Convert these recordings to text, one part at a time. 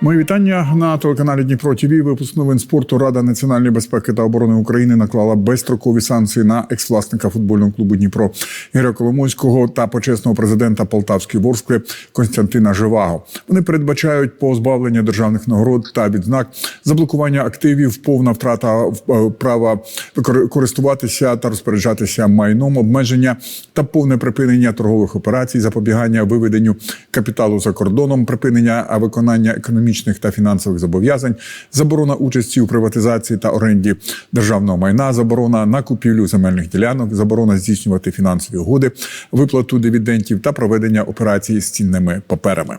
Мої вітання на телеканалі Дніпро ТВ. Випуск новин спорту Рада національної безпеки та оборони України наклала безстрокові санкції на екс-власника футбольного клубу Дніпро Ігоря Коломойського та почесного президента Полтавської Ворскли Константина Живаго. Вони передбачають позбавлення державних нагород та відзнак, заблокування активів, повна втрата е, права користуватися та розпоряджатися майном, обмеження та повне припинення торгових операцій, запобігання виведенню капіталу за кордоном, припинення виконання економічних та фінансових зобов'язань, заборона участі у приватизації та оренді державного майна, заборона на купівлю земельних ділянок, заборона здійснювати фінансові угоди, виплату дивідендів та проведення операцій з цінними паперами.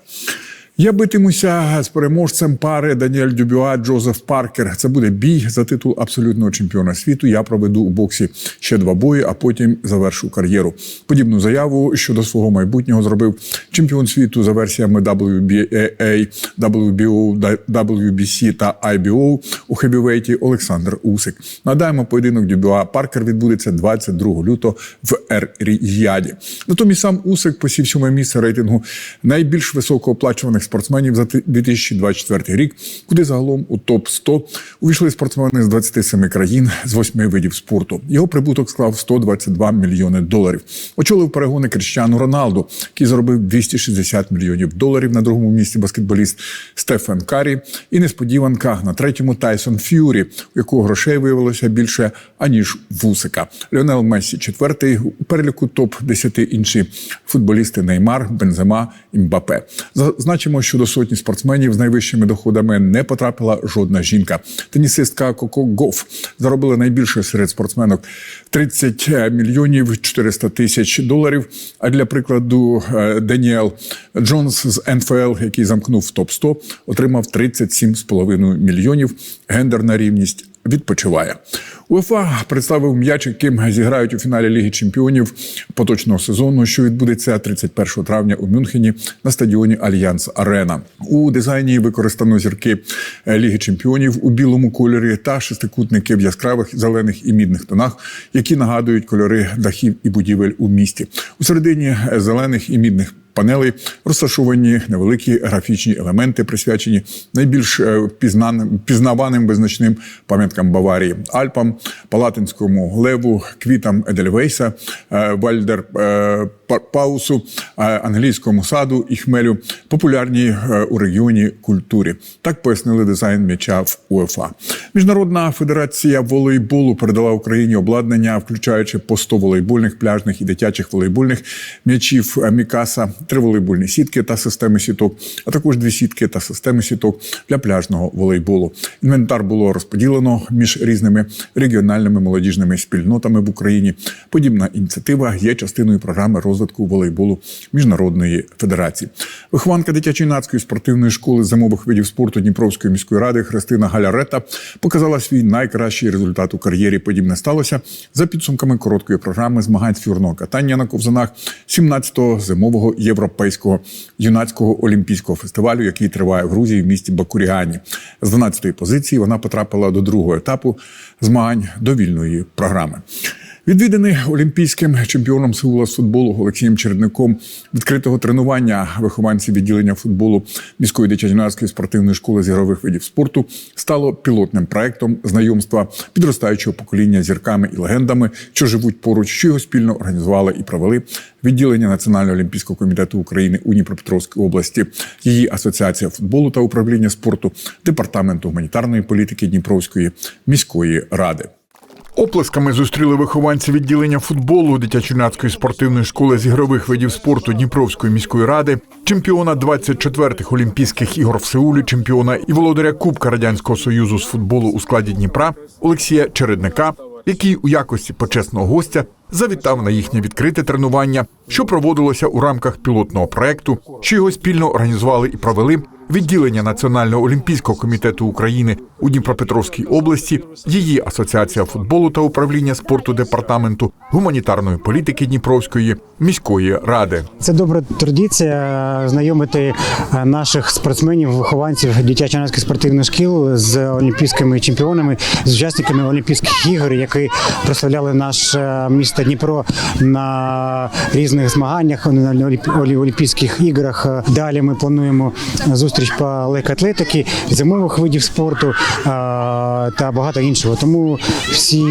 Я битимуся з переможцем пари Даніель Дюбюа Джозеф Паркер. Це буде бій за титул абсолютного чемпіона світу. Я проведу у боксі ще два бої, а потім завершу кар'єру. Подібну заяву щодо свого майбутнього зробив чемпіон світу за версіями WBA, WBO, WBC та IBO у хевівейті Олександр Усик. Нагадаємо, поєдинок Дюбюа Паркер відбудеться 22 лютого в Ер-Ріяді. Натомість сам Усик посів сьоме місце рейтингу найбільш високооплачуваних спортсменів за 2024 рік, куди загалом у топ 100 увійшли спортсмени з 27 країн з 8 видів спорту. Його прибуток склав 122 мільйони доларів. Очолив перегони Кріщану Роналду, який заробив 260 мільйонів доларів. На другому місці баскетболіст Стефен Карі. І несподіванка на третьому Тайсон Ф'юрі, у якого грошей виявилося більше аніж вусика. Леонел Мессі четвертий у переліку топ 10 інші футболісти Неймар, Бензема і Мбапе. Зазначимо, що до сотні спортсменів з найвищими доходами не потрапила жодна жінка. Тенісистка Коко Гоф заробила найбільше серед спортсменок 30 мільйонів 400 тисяч доларів. А для прикладу е, Даніел Джонс з НФЛ, який замкнув топ 100 отримав 37,5 мільйонів. Гендерна рівність відпочиває. УЕФА представив м'яч, яким зіграють у фіналі Ліги Чемпіонів поточного сезону, що відбудеться 31 травня у Мюнхені на стадіоні Альянс Арена. У дизайні використано зірки Ліги Чемпіонів у білому кольорі та шестикутники в яскравих зелених і мідних тонах, які нагадують кольори дахів і будівель у місті. У середині зелених і мідних панелей розташовані невеликі графічні елементи, присвячені найбільш е, пізнаним, пізнаваним визначним пам'яткам Баварії, Альпам, Палатинському леву, квітам Едельвейса, е, Вальдер е, Паусу, е, англійському саду і хмелю, популярній е, у регіоні культурі. Так пояснили дизайн м'яча в УЕФА. Міжнародна федерація волейболу передала Україні обладнання, включаючи по 100 волейбольних, пляжних і дитячих волейбольних м'ячів е, Мікаса, три волейбольні сітки та системи сіток, а також дві сітки та системи сіток для пляжного волейболу. Інвентар було розподілено між різними регіональними молодіжними спільнотами в Україні. Подібна ініціатива є частиною програми розвитку волейболу міжнародної федерації. Вихованка дитячо-юнацької спортивної школи зимових видів спорту Дніпровської міської ради Христина Галярета показала свій найкращий результат у кар'єрі. Подібне сталося за підсумками короткої програми змагань з фігурного катання на ковзанах 17-го зимового європейського юнацького олімпійського фестивалю, який триває в Грузії в місті Бакуріані. З 12-ї позиції вона потрапила до другого етапу змагань до вільної програми. Відвіданий олімпійським чемпіоном Сеула з футболу Олексієм Чередником відкритого тренування вихованців відділення футболу міської дитячо-юнацької спортивної школи з ігрових видів спорту стало пілотним проектом знайомства підростаючого покоління зірками і легендами, що живуть поруч, що його спільно організували і провели відділення Національного олімпійського комітету України у Дніпропетровській області, її асоціація футболу та управління спорту, департаменту гуманітарної політики Дніпровської міської ради. Оплесками зустріли вихованці відділення футболу дитячо-юнацької спортивної школи з ігрових видів спорту Дніпровської міської ради, чемпіона 24-х Олімпійських ігор в Сеулі, чемпіона і володаря Кубка Радянського Союзу з футболу у складі Дніпра Олексія Чередника, який у якості почесного гостя завітав на їхнє відкрите тренування, що проводилося у рамках пілотного проекту, що його спільно організували і провели відділення Національного олімпійського комітету України у Дніпропетровській області, її асоціація футболу та управління спорту департаменту гуманітарної політики Дніпровської міської ради. Це добра традиція знайомити е, наших спортсменів, вихованців дитячо-юнацьких спортивних шкіл з олімпійськими чемпіонами, з учасниками Олімпійських ігор, які прославляли наше місто Дніпро на різних змаганнях на Олімпі- Олімпійських іграх. Далі ми плануємо зустріч зустріч по легкоатлетики, зимових видів спорту та багато іншого. Тому всі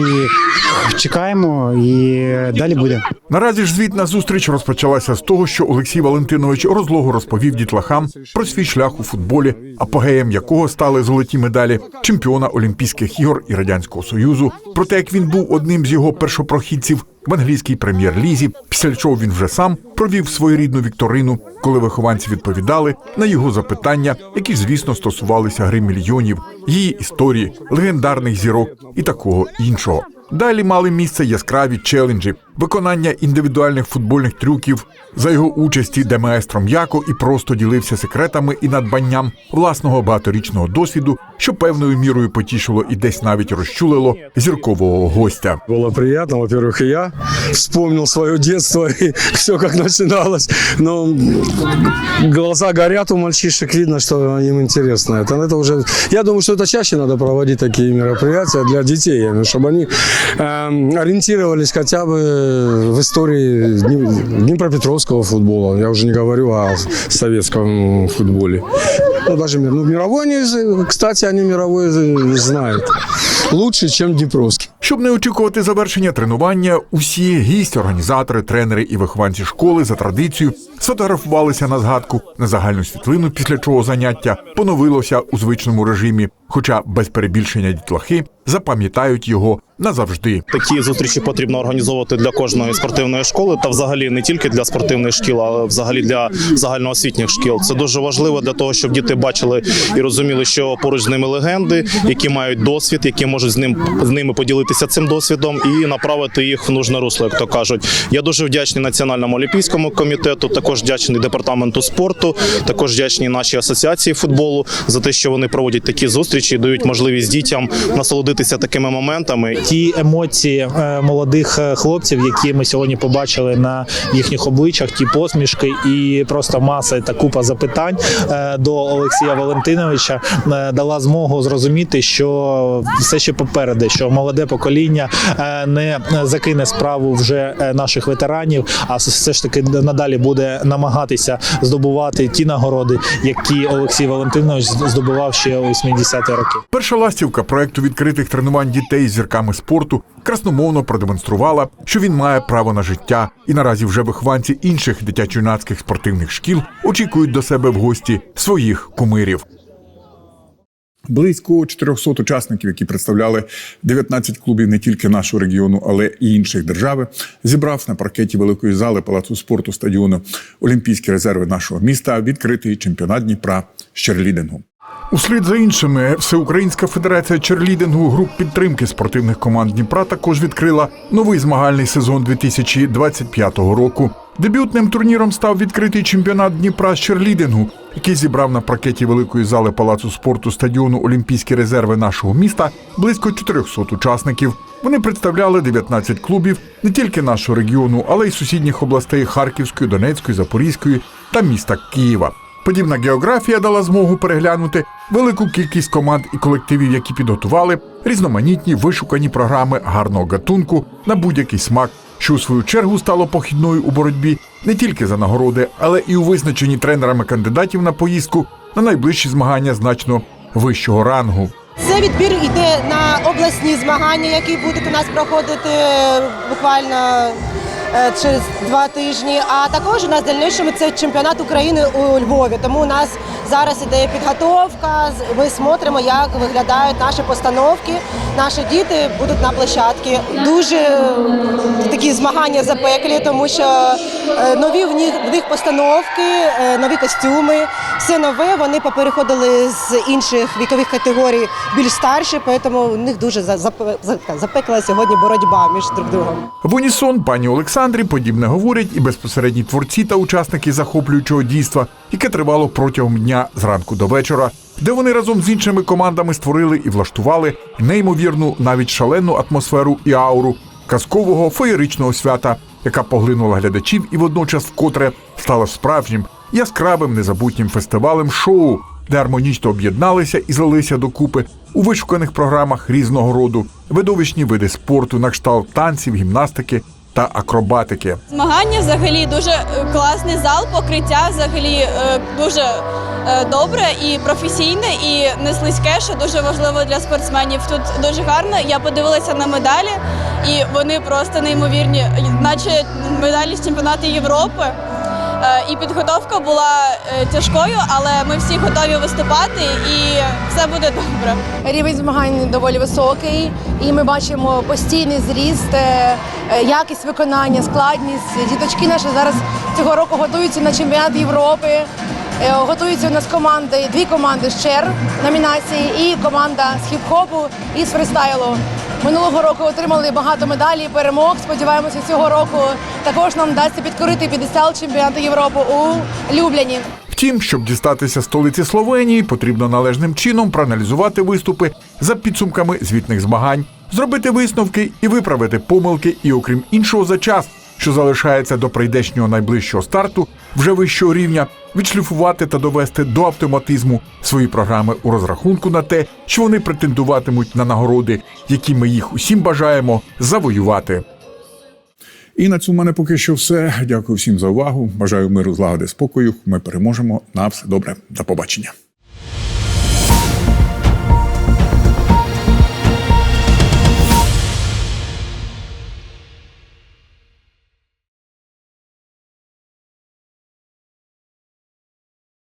чекаємо і далі буде. Наразі ж звітна зустріч розпочалася з того, що Олексій Валентинович розлого розповів дітлахам про свій шлях у футболі, апогеєм якого стали золоті медалі чемпіона Олімпійських ігор і радянського союзу. Про те, як він був одним з його першопрохідців в англійській прем'єр-лізі, після чого він вже сам провів своєрідну вікторину, коли вихованці відповідали на його запитання, які звісно, стосувалися гри мільйонів, її історії, легендарних зірок і такого іншого. Далі мали місце яскраві челенджі, виконання індивідуальних футбольних трюків за його участі, де маестро м'яко і просто ділився секретами і надбанням власного багаторічного досвіду, що певною мірою потішило і десь навіть розчулило зіркового гостя. Было приятно. Во-первых, и я вспомнил свое детство и все как начиналось. Но глаза горят у мальчишек, видно, что им интересно это. Это уже, я думаю, что это чаще надо проводить такие мероприятия для детей, я имею в виду, чтобы они эм, ориентировались хотя бы в истории Дни- Днепропетровского футбола. Я уже не говорю о советском футболе. Ну, даже мир- ну, мировой они, кстати, они мировой знают. Лучше, чем Днепровский. Щоб не очікувати завершення тренування, усі гість, організатори, тренери і вихованці школи за традицією сфотографувалися на згадку на загальну світлину, після чого заняття поновилося у звичному режимі. Хоча без перебільшення дітлахи запам'ятають його назавжди. Такі зустрічі потрібно організовувати для кожної спортивної школи та взагалі не тільки для спортивних шкіл, а взагалі для загальноосвітніх шкіл. Це дуже важливо для того, щоб діти бачили і розуміли, що поруч з ними легенди, які мають досвід, які можуть з ним з ними поділитися цим досвідом і направити їх в нужне русло, як то кажуть. Я дуже вдячний Національному олімпійському комітету, також вдячний департаменту спорту, також вдячний нашій асоціації футболу за те, що вони проводять такі зустрічі, і дають можливість дітям насолодитися такими моментами ті емоції е, молодих е, хлопців, які ми сьогодні побачили на їхніх обличчях, ті посмішки і просто маса та купа запитань е, до Олексія Валентиновича дала змогу зрозуміти, що все ще попереду, що молоде покоління е, не закине справу вже е, наших ветеранів, а все ж таки надалі буде намагатися здобувати ті нагороди, які Олексій Валентинович здобував ще у 80-ті роки. Перша ластівка проекту відкритих тренувань дітей з зірками спорту красномовно продемонструвала, що він має право на життя, і наразі вже вихованці інших дитячо-юнацьких спортивних шкіл очікують до себе в гості своїх кумирів. Близько 400 учасників, які представляли 19 клубів не тільки нашого регіону, але і інших держави, зібрав на паркеті великої зали палацу спорту стадіону Олімпійські резерви нашого міста відкритий чемпіонат Дніпра з черлідингу. Услід за іншими, Всеукраїнська федерація черлідингу груп підтримки спортивних команд Дніпра також відкрила новий змагальний сезон 2025 року. Дебютним турніром став відкритий чемпіонат Дніпра з черлідингу, який зібрав на паркеті великої зали палацу спорту стадіону Олімпійські резерви нашого міста близько 400 учасників. Вони представляли 19 клубів не тільки нашого регіону, але й сусідніх областей Харківської, Донецької, Запорізької та міста Києва. Подібна географія дала змогу переглянути велику кількість команд і колективів, які підготували різноманітні вишукані програми гарного гатунку на будь-який смак, що у свою чергу стало похідною у боротьбі не тільки за нагороди, але і у визначенні тренерами кандидатів на поїздку на найближчі змагання значно вищого рангу. Це відбір йде на обласні змагання, які будуть у нас проходити е, буквально через два тижні. А також у нас дальнішому це чемпіонат України у Львові. Тому у нас зараз іде підготовка. Ми смотримо, як виглядають наші постановки. Наші діти будуть на площадці. Дуже е, такі змагання запеклі, тому що е, нові в них, в них постановки, е, нові костюми, все нове. Вони попереходили з інших вікових категорій більш старші, тому у них дуже за- запекла сьогодні боротьба між друг другом. В унісон пані Олександрі подібне говорять і безпосередні творці та учасники захоплюючого дійства, яке тривало протягом дня зранку до вечора, де вони разом з іншими командами створили і влаштували неймовірну, навіть шалену атмосферу і ауру казкового феєричного свята, яка поглинула глядачів і водночас вкотре стала справжнім яскравим незабутнім фестивалем шоу, де гармонічно об'єдналися і злилися докупи у вишуканих програмах різного роду, видовищні види спорту, на кшталт танців, гімнастики та акробатики. Змагання взагалі дуже е, класний зал, покриття взагалі е, дуже е, добре і професійне, і не слизьке, що дуже важливо для спортсменів. Тут дуже гарно. Я подивилася на медалі, і вони просто неймовірні, наче медалі з чемпіонату Європи. Е, І підготовка була е, тяжкою, але ми всі готові виступати, і все буде добре. Рівень змагань доволі високий, і ми бачимо постійний зріст, е, якість виконання, складність. Діточки наші зараз цього року готуються на чемпіонат Європи. Готуються у нас команди, дві команди з чер номінації і команда з хіп-хопу і з фристайлу. Минулого року отримали багато медалей, перемог. Сподіваємося, цього року також нам вдасться підкорити підестал чемпіонату Європи у Любляні. Втім, щоб дістатися столиці Словенії, потрібно належним чином проаналізувати виступи за підсумками звітних змагань, зробити висновки і виправити помилки, і окрім іншого, за час, що залишається до прийдешнього найближчого старту, вже вищого рівня, відшліфувати та довести до автоматизму свої програми у розрахунку на те, що вони претендуватимуть на нагороди, які ми їх усім бажаємо завоювати. І на цьому мене поки що все. Дякую всім за увагу. Бажаю миру, злагоди, спокою. Ми переможемо. На все добре. До побачення.